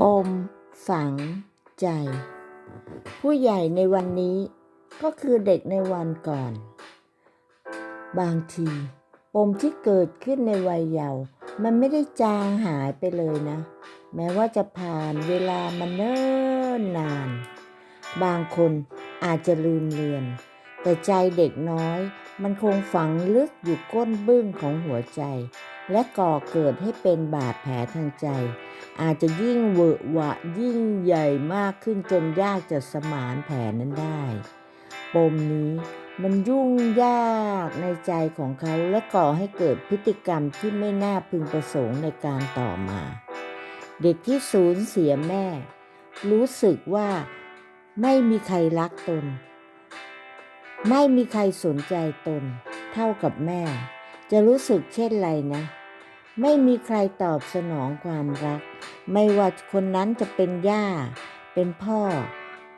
ปมฝังใจ ผู้ใหญ่ในวันนี้ก็คือเด็กในวันก่อน บางทีปมที่เกิดขึ้นในวัยเยาว์มันไม่ได้จางหายไปเลยนะ แม้ว่าจะผ่านเวลามาเนิ่นนาน บางคนอาจจะลืมเลือน แต่ใจเด็กน้อย มันคงฝังลึกอยู่ก้นบึ้งของหัวใจ และก่อเกิดให้เป็นบาดแผลทางใจ อาจจะยิ่งเวอะหวะยิ่งใหญ่มากขึ้นจนยากจะสมานแผลนั้นได้ ปมนี้มันยุ่งยากในใจของเขาและก่อให้เกิดพฤติกรรมที่ไม่น่าพึงประสงค์ในการต่อมา เด็กที่สูญเสียแม่ รู้สึกว่าไม่มีใครรักตน ไม่มีใครสนใจตน เท่ากับแม่ จะรู้สึกเช่นไรนะ ไม่มีใครตอบสนองความรัก ไม่ว่าคนนั้นจะเป็นย่า เป็นพ่อ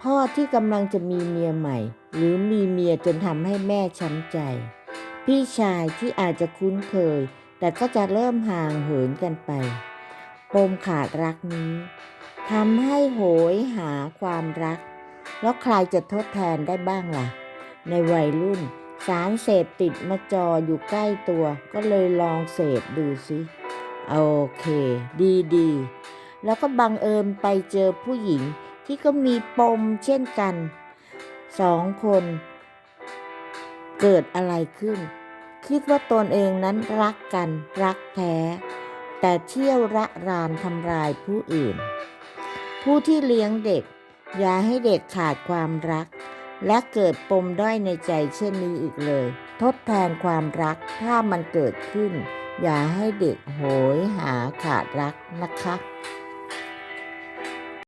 พ่อที่กำลังจะมีเมียใหม่ หรือมีเมียจนทำให้แม่ช้ำใจ พี่ชายที่อาจจะคุ้นเคย แต่ก็จะเริ่มห่างเหินกันไป ปมขาดรักนี้ทำให้โหยหาความรัก แล้วใครจะทดแทนได้บ้างล่ะ ในวัยรุ่น สารเสพติดมาจออยู่ใกล้ตัว ก็เลยลองเสพดูสิโอเค ดีดีแล้วก็บังเอิญไปเจอผู้หญิงที่ก็มีปมเช่นกันสองคน เกิดอะไรขึ้น คิดว่าตนเองนั้นรักกันรักแท้ แต่เที่ยวระรานทำลายผู้อื่น ผู้ที่เลี้ยงเด็ก อย่าให้เด็กขาดความรัก และเกิดปมด้อยในใจเช่นนี้อีกเลย ทดแทนความรักถ้ามันเกิดขึ้น อย่าให้เด็กโหยหาขาดรักนะคะ